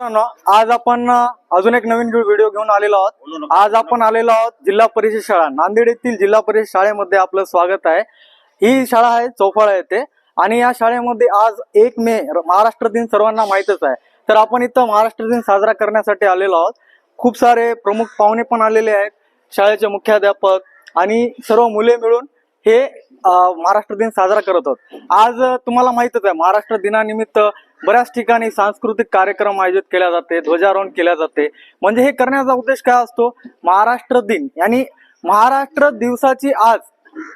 आज आपण अजून एक नवीन व्हिडिओ घेऊन आलेलो आहोत. आज आपण आलेलो आहोत जिल्हा परिषद शाळा. नांदेड येथील जिल्हा परिषद शाळेमध्ये आपलं स्वागत आहे. ही शाळा आहे चौफाळा येथे आणि या शाळेमध्ये आज एक मे महाराष्ट्र दिन सर्वांना माहीतच आहे. तर आपण इथं महाराष्ट्र दिन साजरा करण्यासाठी आलेलो आहोत. खूप सारे प्रमुख पाहुणे पण आलेले आहेत. शाळेचे मुख्याध्यापक आणि सर्व मुले मिळून हे महाराष्ट्र दिन साजरा करत आहोत. आज तुम्हाला माहितच आहे महाराष्ट्र दिनानिमित्त बऱ्याच ठिकाणी सांस्कृतिक कार्यक्रम आयोजित केल्या जाते ध्वजारोहण केल्या जाते. म्हणजे हे करण्याचा उद्देश काय असतो? महाराष्ट्र दिन. आणि महाराष्ट्र दिवसाची आज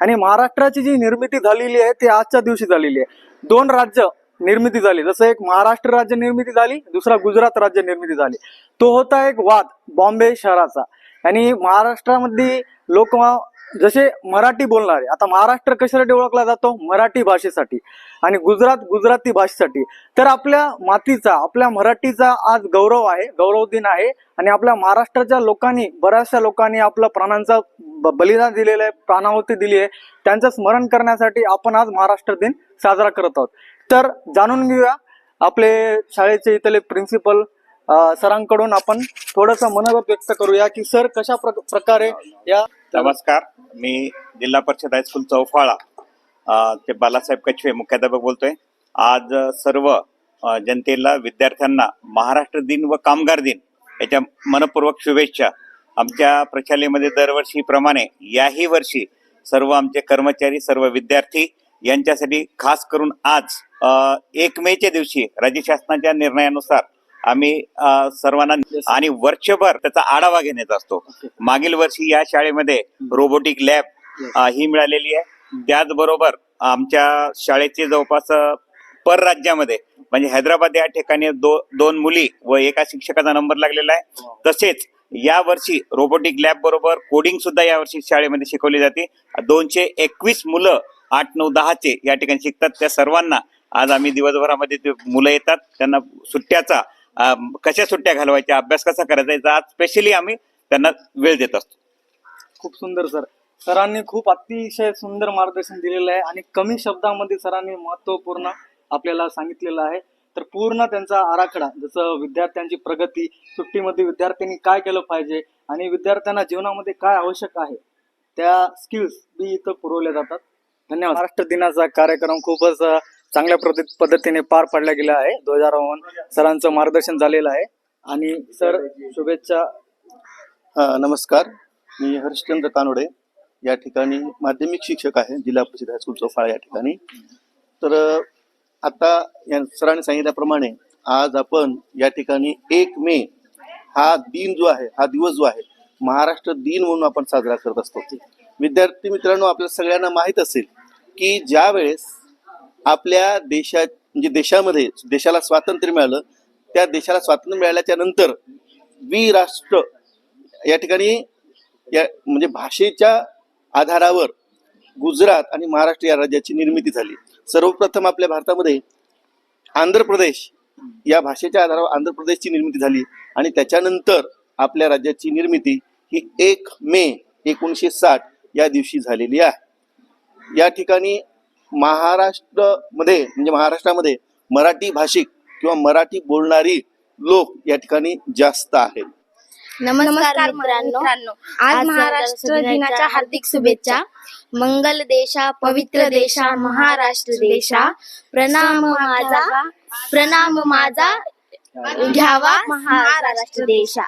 आणि महाराष्ट्राची जी निर्मिती झालेली आहे ती आजच्या दिवशी झालेली आहे. दोन राज्य निर्मिती झाली. जसं एक महाराष्ट्र राज्य निर्मिती झाली दुसरा गुजरात राज्य निर्मिती झाली. तो होता एक वाद बॉम्बे शहराचा. आणि महाराष्ट्रामध्ये लोक जसे मराठी बोलणारे आता महाराष्ट्र कशासाठी ओळखला जातो? मराठी भाषेसाठी. आणि गुजरात गुजराती भाषेसाठी. तर आपल्या मातीचा आपल्या मराठीचा आज गौरव आहे गौरव दिन आहे. आणि आपल्या महाराष्ट्राच्या लोकांनी बऱ्याचशा लोकांनी आपल्या प्राणांचा ब- बलिदान दिलेलं आहे प्राणाहुती दिली आहे. त्यांचं स्मरण करण्यासाठी आपण आज महाराष्ट्र दिन साजरा करत आहोत. तर जाणून घेऊया आपले शाळेचे इथले प्रिन्सिपल सरांकडून आपण थोडस मनोगत व्यक्त करूया की सर कशा प्र- प्रकारे या नमस्कार. मी जिल्हा परिषद हायस्कूल चौफाळा ते बालासाहेब कछवे मुख्याध्यापक बोलतोय. आज सर्व जनतेला विद्यार्थ्यांना महाराष्ट्र दिन व कामगार दिन याच्या मनपूर्वक शुभेच्छा. आमच्या प्रशालेमध्ये दरवर्षीप्रमाणे याही वर्षी सर्व आमचे कर्मचारी सर्व विद्यार्थी यांच्यासाठी खास करून आज एक मेच्या दिवशी राज्य शासनाच्या निर्णयानुसार आम्ही सर्वांना आणि वर्षभर त्याचा आढावा घेण्यात असतो. मागील वर्षी या शाळेमध्ये रोबोटिक लॅब ही मिळालेली आहे. त्याचबरोबर आमच्या शाळेचे जवळपास परराज्यामध्ये म्हणजे हैदराबाद या ठिकाणी दो दोन मुली व एका शिक्षकाचा नंबर लागलेला आहे. तसेच या वर्षी रोबोटिक लॅब बरोबर कोडिंग सुद्धा या वर्षी शाळेमध्ये शिकवली जाते. दोनशे एकवीस मुलं आठ नऊ दहाचे या ठिकाणी शिकतात. त्या सर्वांना आज आम्ही दिवसभरामध्ये ते मुलं येतात. त्यांना सुट्ट्याचा कशा सुट्ट्या घालवायच्या अभ्यास कसा करायचा याचा आज स्पेशली आम्ही त्यांना वेळ देत असतो. खूप सुंदर सर. सरांनी खूप अतिशय सुंदर मार्गदर्शन दिलेलं आहे आणि कमी शब्दामध्ये सरांनी महत्त्वपूर्ण आपल्याला सांगितलेलं आहे. तर पूर्ण त्यांचा आराखडा जसं विद्यार्थ्यांची प्रगती सुट्टीमध्ये विद्यार्थ्यांनी काय केलं पाहिजे आणि विद्यार्थ्यांना जीवनामध्ये काय आवश्यक आहे त्या स्किल्स बी इथं पुरवल्या जातात. धन्यवाद. महाराष्ट्र दिनाचा कार्यक्रम खूपच चांगल्या पद्धतीने पार पाडला गेला आहे. ध्वजारोहण सरांचं मार्गदर्शन झालेलं आहे. आणि सर शुभेच्छा. नमस्कार. मी हर्षचंद्र कानोडे. या ठिकाणी माध्यमिक शिक्षक आहे. जिल्हा परिषद हायस्कूल चौफाळा या ठिकाणी. तर आता या सरांनी सांगितल्याप्रमाणे आज आपण या ठिकाणी एक मे हा दिन जो आहे हा दिवस जो आहे महाराष्ट्र दिन म्हणून आपण साजरा करत असतो. विद्यार्थी मित्रांनो आपल्या सगळ्यांना माहीत असेल की ज्या वेळेस आपल्या देशात म्हणजे देशामध्ये देशाला स्वातंत्र्य मिळालं त्या देशाला स्वातंत्र्य मिळाल्याच्या नंतर वी राष्ट्र या ठिकाणी या म्हणजे भाषेच्या आधारावर गुजरात आणि महाराष्ट्र या राज्याची निर्मिती झाली. सर्वप्रथम आपल्या भारतामध्ये आंध्र प्रदेश या भाषेच्या आधारावर आंध्र प्रदेशची निर्मिती झाली आणि त्याच्यानंतर आपल्या राज्याची निर्मिती ही एक मे एकोणीसशे साठ या दिवशी झालेली आहे. या ठिकाणी महाराष्ट्रमध्ये म्हणजे महाराष्ट्रामध्ये मराठी भाषिक किंवा मराठी बोलणारी लोक या ठिकाणी जास्त आहेत. नमस्कार मित्रांनो. आज महाराष्ट्र दिनाच्या हार्दिक शुभेच्छा. मंगल देशा पवित्र देशा महाराष्ट्र देशा. प्रणाम माझा. प्रणाम माझा. घ्यावा महाराष्ट्र देशा.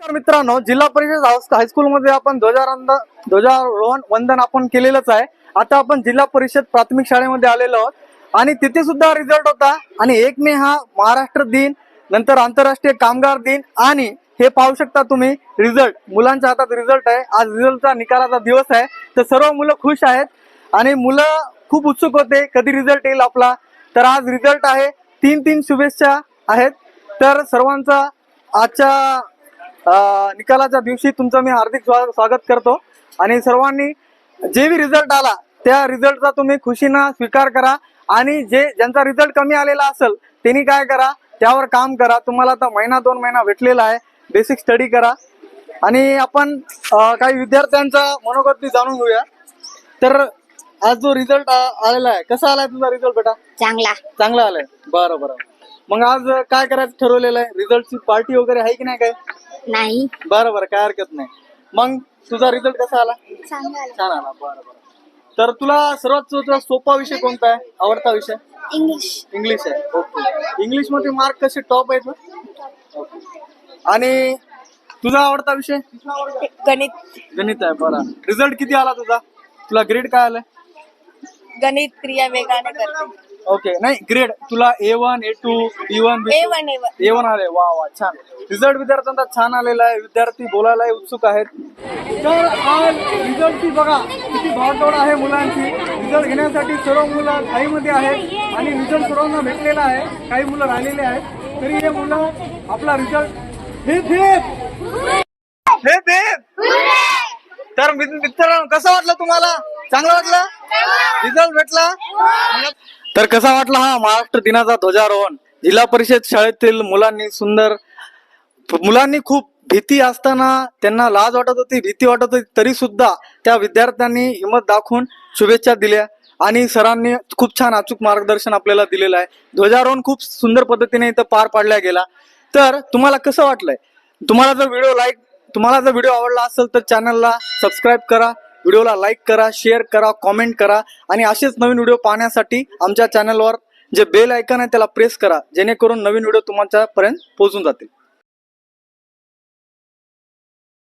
तर मित्रांनो जिल्हा परिषद हायस्कूलमध्ये आपण ध्वजारंद ध्वजारोहण वंदन आपण केलेलंच आहे. आता आपण जिल्हा परिषद प्राथमिक शाळेमध्ये आलेलो आहोत. आणि तिथे सुद्धा रिझल्ट होता. आणि एक मे हा महाराष्ट्र दिन नंतर आंतरराष्ट्रीय कामगार दिन. आणि हे पाहू शकता तुम्ही रिझल्ट मुलांच्या हातात रिझल्ट आहे. आज रिझल्टचा निकालाचा दिवस आहे. तर सर्व मुलं खुश आहेत. आणि मुलं खूप उत्सुक होते. कधी रिझल्ट येईल आपला? तर आज रिझल्ट आहे. तीन तीन शुभेच्छा आहेत. तर सर्वांचा आजच्या निकालाच्या दिवशी तुमचं मी हार्दिक स्वा- स्वागत करतो. आणि सर्वांनी जे बी रिझल्ट आला त्या रिझल्टचा तुम्ही खुशीनं स्वीकार करा. आणि जे ज्यांचा रिझल्ट कमी आलेला असेल त्यांनी काय करा त्यावर काम करा. तुम्हाला आता महिना दोन महिना भेटलेला आहे. बेसिक स्टडी करा. आणि आपण काही विद्यार्थ्यांचा मनोगत बी जाणून घेऊया. तर आज जो रिझल्ट आलेला आहे कसा आलाय तुझा रिझल्ट बेटा? चांगला. चांगला आलाय. बरं बरं. मग आज काय करायचं ठरवलेलं आहे? रिझल्टची पार्टी वगैरे आहे की नाही काय? नाही. बरं बरं. काय हरकत नाही. मग तुझा रिझल्ट कसा आला? छान आला. बरं बरं. तर तुला सर्वात तुझा सोपा विषय कोणता आहे? आवडता विषय? इंग्लिश इंग्लिश आहे. ओके. इंग्लिशमध्ये मार्क कसे टॉप आहेत ना? आणि तुझा आवडता विषय? गणित. गणित आहे. बरं. रिझल्ट किती आला तुझा? तुला ग्रेड काय आलाय? गणित क्रिया वेगाने करते ओके नाही ग्रेड तुला A one A two B one A one A one A one A. One वा छान. रिझल्ट विद्यार्थ्यांचा छान आलेला आहे. विद्यार्थी बोलायला उत्सुक आहेत. तर आज रिझल्टची बघा किती भागदौड आहे मुलांची. रिझल्ट घेण्यासाठी सर्व मुलं घाईमध्ये आहेत आणि रिझल्ट सर्वांना भेटलेला आहे. काही मुलं राहिलेले आहेत. तरी हे मुलं आपला रिझल्ट हे हे तर मित्र मित्रांनो कसं वाटलं तुम्हाला? चांगलं वाटलं? रिझल्ट भेटला? तर कसा वाटला हा महाराष्ट्र दिनाचा ध्वजारोहण? जिल्हा परिषद शाळेतील मुलांनी सुंदर मुलांनी खूप भीती असताना त्यांना लाज वाटत होती भीती वाटत होती तरी सुद्धा त्या विद्यार्थ्यांनी हिंमत दाखवून शुभेच्छा दिल्या आणि सरांनी खूप छान अचूक मार्गदर्शन आपल्याला दिलेलं आहे. ध्वजारोहण खूप सुंदर पद्धतीने इथं पार पाडला गेला. तर तुम्हाला कसं वाटलंय? तुम्हाला जर व्हिडिओ लाईक तुम्हाला जर व्हिडिओ आवडला असेल तर चॅनलला सबस्क्राईब करा. व्हिडिओला लाईक करा शेअर करा कॉमेंट करा आणि असेच नवीन व्हिडिओ पाहण्यासाठी आमच्या चॅनलवर जे बेल आयकन आहे त्याला प्रेस करा जेणेकरून नवीन व्हिडिओ तुमच्यापर्यंत पोहोचून जातील.